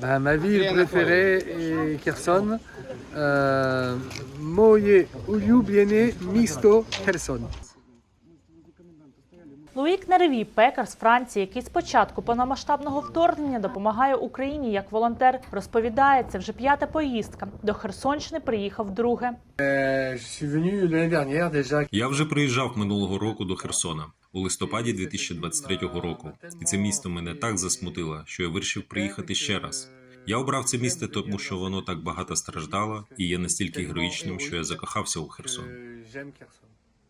Ben, ma ville préférée est Kherson. Euh, moje ulubienie misto Kherson. Луїк Неревій, пекар з Франції, який з початку повномасштабного вторгнення допомагає Україні як волонтер, розповідає, це вже п'ята поїздка. До Херсонщини приїхав dernière déjà. Я вже приїжджав минулого року до Херсона у листопаді 2023 року, і це місто мене так засмутило, що я вирішив приїхати ще раз. Я обрав це місто, тому що воно так багато страждало і є настільки героїчним, що я закохався у Херсон.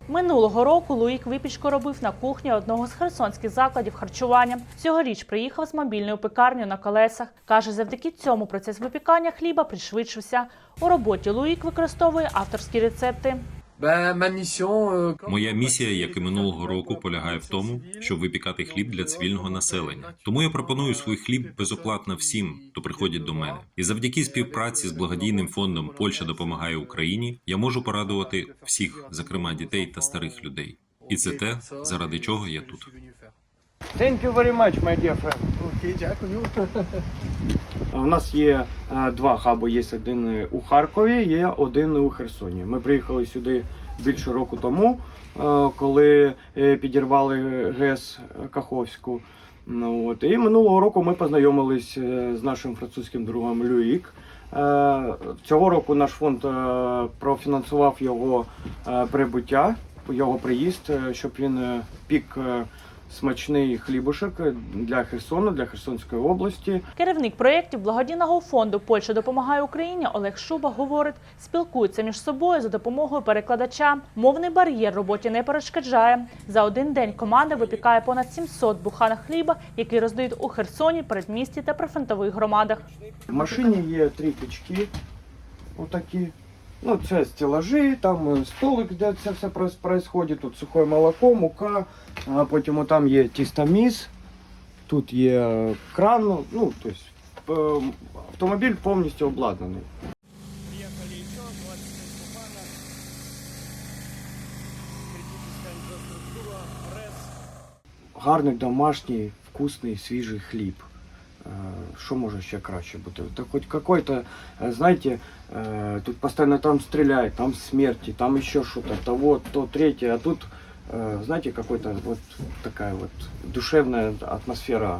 Минулого року Луїк випічку робив на кухні одного з херсонських закладів харчування. Цьогоріч приїхав з мобільною пекарнею на колесах. Каже, завдяки цьому процес випікання хліба пришвидшився. У роботі Луїк використовує авторські рецепти. Comme- Моя місія, як і минулого року, полягає в тому, щоб випікати хліб для цивільного населення. Тому я пропоную свій хліб безоплатно всім, хто приходить до мене. І завдяки співпраці з благодійним фондом Польща допомагає Україні. Я можу порадувати всіх, зокрема дітей та старих людей. І це те, заради чого я тут. Thank you very much, my dear friend. Окей, дякую. У нас є е, два хаби. Є один у Харкові, є один у Херсоні. Ми приїхали сюди більше року тому, е, коли е, підірвали ГЕС Каховську. Ну, от. І минулого року ми познайомились з нашим французьким другом Люїк. Цього року наш фонд профінансував його прибуття, його приїзд, щоб він пік смачний хлібушек для Херсону, для Херсонської області. Керівник проєктів благодійного фонду Польща допомагає Україні Олег Шуба говорить, спілкуються між собою за допомогою перекладача. Мовний бар'єр роботі не перешкоджає. За один день команда випікає понад 700 буханок хліба, які роздають у Херсоні, передмісті та прифронтових громадах. В машині є три пічки, отакі. Ну, це стелажі, там е, столик, де це все відбувається. Тут сухе молоко, мука, а потім там є тістоміс, тут є кран, ну, тобто е, автомобіль повністю обладнаний. Гарний домашній, вкусний, свіжий хліб. Що може ще краще бути? Та хоч какой-то, е, знаєте, е, тут постійно там стріляють, там смерті, там ще щось, то вот, то третє, а тут, е, знаєте, какой-то вот такая вот душевная атмосфера.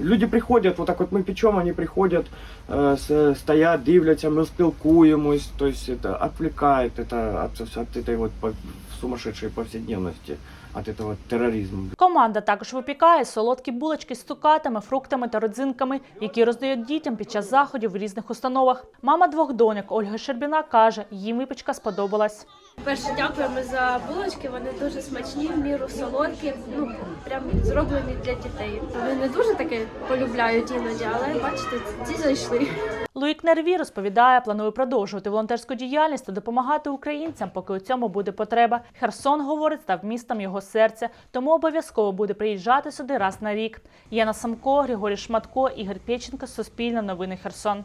Люди приходять, вот так вот ми печемо, вони приходять, е, с- стоять, дивляться, ми спілкуємось, то есть это отвлекает это от, от этой вот по- сумасшедшей повседневности, от этого терроризма. Команда також випікає солодкі булочки з цукатами, фруктами та родзинками, які роздають дітям під час заходів в різних установах. Мама двох доньок Ольга Щербіна каже, їм випічка сподобалась. Перше дякуємо за булочки. Вони дуже смачні, в міру солодкі. Ну прям зроблені для дітей. Вони не дуже таке полюбляють іноді, але бачите, ці зайшли. Луїк Нерві розповідає, планує продовжувати волонтерську діяльність та допомагати українцям, поки у цьому буде потреба. Херсон, говорить, став містом його серця, тому обов'язково буде приїжджати сюди раз на рік. Яна Самко, Григорій Шматко, Ігор Пєченко, Суспільне новини Херсон.